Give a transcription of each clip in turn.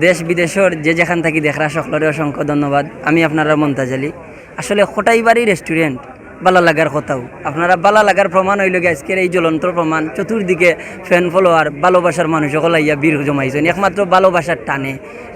দেশ বিদেশের যে যেখান থাকি দেখরা সকলের অসংখ্য ধন্যবাদ। আমি আপনারা মন্তাজ আলী। আসলে খোটাইবাড়ি রেস্টুরেন্ট বালা লাগার কথাও। আপনারা বালা লাগার প্রমাণ হইল আজকের এই জ্বলন্ত প্রমাণ। চতুর্দিকে ফ্যান ফলোয়ার ভালোবাসার মানুষ সকল আইয়া বীর জমাইছেন। একমাত্র ভালোবাসার টানে।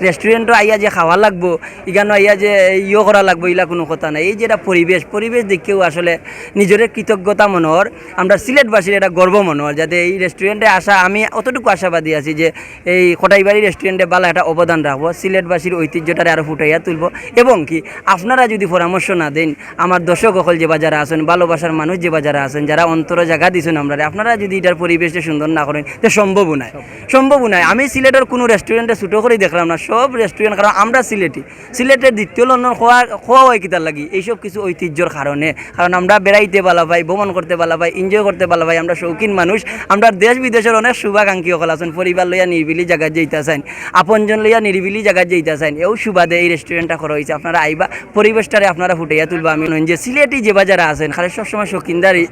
রেস্টুরেন্টও আইয়া যে খাওয়া লাগবো, ইগানো আইয়া যে ইয়ে করা লাগবো, ইলা কোনো কথা নাই। এই যেটা পরিবেশ পরিবেশ দেখেও আসলে নিজের কৃতজ্ঞতা মনোহর। আমরা সিলেটবাসীর এটা গর্ব মনোহর, যাতে এই রেস্টুরেন্টে আসা আমি অতটুকু আশাবাদী আছি যে এই খোটাইবাড়ি রেস্টুরেন্টে বালা একটা অবদান রাখব, সিলেটবাসীর ঐতিহ্যটারে আরও ফুটাইয়া তুলবো। এবং কি, আপনারা যদি পরামর্শ না দেন, আমার দর্শক সকল যে বাজারে আছেন, ভালোবাসার মানুষ যে বাজারে আছেন, যারা অন্তর জায়গা দিছেন আমরা আপনারা যদি এটার পরিবেশটা সুন্দর না করেন, তো সম্ভবও নাই। সম্ভবও নাই। আমি সিলেটের কোনো রেস্টুরেন্টে ছুটো করে দেখলাম না, সব রেস্টুরেন্ট কারণ আমরা সিলেটি। সিলেটের দ্বিতীয় লন্ডন খোয়া খোয়া হয় কিতার লাগি, এইসব কিছু ঐতিহ্যর কারণে। কারণ আমরা বেড়াইতে ভালো পাই, ভ্রমণ করতে ভালো পাই এনজয় করতে ভালো পাই, আমরা শৌখিন মানুষ। আমরা দেশ বিদেশের অনেক শুভাকাঙ্ক্ষী সকল আছেন, পরিবার লইয়া নিরিবিলি জায়গা যেতে চান আপনজন লইয়া নিরিবিলি জায়গা যেতে চান এও সুবাদে এই রেস্টুরেন্টটা করা হয়েছে আপনারা আইবা, পরিবেশটারে আপনারা ফুটাইয়া তুলবা। আমি যে সিলেটি যে বাজারে আছেন, খালি সবসময় শৌখিনদারি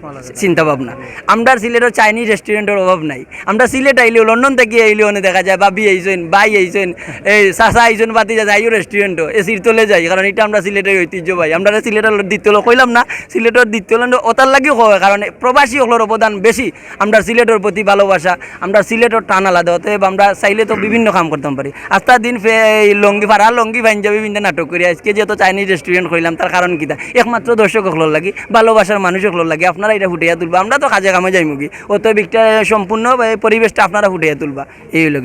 চিন্তা ভাবনা আমরা সিলেটের চাইনিজ রেস্টুরেন্টের অভাব নাই। আমরা সিলেট আইলেও, লন্ডন থেকে আইলেও দেখা যায় বাবি আইছেন বাই আইছেন, এই চাচা আইছেন, বাতি যা যাইও রেস্টুরেন্টও এ সিরতলে যাই কারণ এটা আমরা সিলেটের ঐতিহ্য ভাই আমরা সিলেটের দ্বিতীয় কইলাম না, সিলেটের দ্বিতীয় ওতার লাগিও হয়, কারণ প্রবাসী হলোর অবদান বেশি। আমরা সিলেটের প্রতি ভালোবাসা, আমরা সিলেটের টান আলাদা, অতএব আমরা চাইলে তো বিভিন্ন কাম করতাম পারি। আস্তা দিন ফে এই লঙ্গি ফারা লঙ্গি পাঞ্জাবি বিভিন্ন নাটক করি। আজকে যেহেতু চাইনিজ রেস্টুরেন্ট কইলাম তার কারণ কিতা একমাত্র দর্শক হলোর লাগি। ভালোবাসার মানুষ হলোর লাগে, আপনারা এটা ফুটিয়ে তুলবা। আমরা তো কাজে কামে যাইমুখী অত বিকটা সম্পূর্ণ পরিবেশটা আপনারা ফুটিয়ে তুলবা। এই হলো